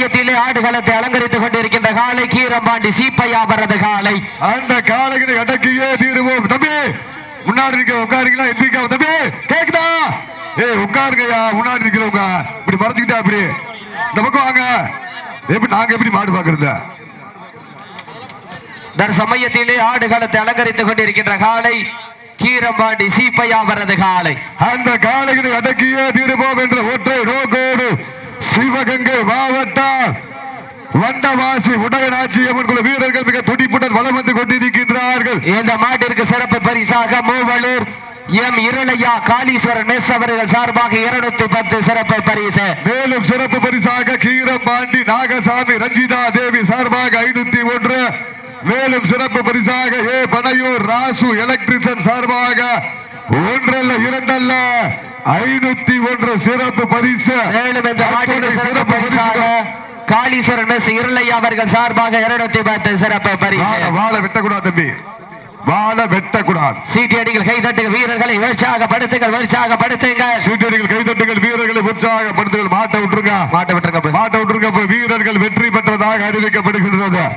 சமயத்திலே ஆடுகளத்தை அலங்கரித்துக் கொண்டிருக்கின்ற காலை கீரம்பாண்டி சீப்பையா வரது காலை. அந்த காலகிரி அடக்கியே தீருவோம். தம்பி முன்னாடி இருக்க உட்காருங்களா? எந்திரிக்கா தம்பி கேக்குதா? ஏய் உட்காருங்கய்யா முன்னாடி இருக்கிறவங்க. இப்படி மறைச்சுக்கிட்டா அப்படி இந்த பக்கம் வாங்க. எப்படி நாங்க எப்படி மாடு பாக்குறது? தற்சமயத்திலே ஆடுகளத்தை அலங்கரித்துக் கொண்டிருக்கின்ற காலை கீரம்பாண்டி சீப்பையா வரது காலை. அந்த காலகிரி அடக்கியே தீருவோம் என்ற ஒற்றை நோக்கோடு சிவகங்கை மாவட்டம் வண்டவாசி உடகநாச்சியம்மன் குழு வீரர்கள் மிக துடிப்புடன் வலம் வந்து கொண்டிருக்கின்றார்கள். இந்த மாட்டிற்கு சிறப்பு பரிசாக மூவலூர் எம். இருளையா காளீஸ்வரன் மெஸ் அவர்கள் சார்பாக இருநூத்தி பத்து சிறப்பு பரிசு. மேலும் சிறப்பு பரிசாக கீரம்பாண்டி நாகசாமி ரஞ்சிதா தேவி சார்பாக ஐநூத்தி ஒன்று. மேலும் சிறப்பு பரிசாக ஏ. பனையூர் ராசு எலக்ட்ரிஷியன் சார்பாக ஒன்றல்ல இரண்டல்ல. ஐநூத்தி ஒன்று சிறப்பு பரிசு. மேலும் இந்த அத்துணை சிறப்பு பரிசாக காளீஸ்வரன் மெஸ் இருளையா அவர்கள் சார்பாக இருநூத்தி பத்து சிறப்பு பரிசு. வாழ- வெட்டக்கூடாது தம்பி. வாழ வெட்டக்கூடாது. சீட்டியடிகள் கைதட்டுகள் வீரர்களை உற்சாகப்படுத்துங்கள் உற்சாகப்படுத்துங்கள். சீட்டடிகள் கைதட்டுகள் வீரர்களை உற்சாகப்படுத்துங்கள். மாட்ட விட்டுருங்க. மாட்ட விட்டுருங்க மாட்ட விட்டுருங்க வீரர்கள் வெற்றி பெற்றதாக அறிவிக்கப்படுகின்றது.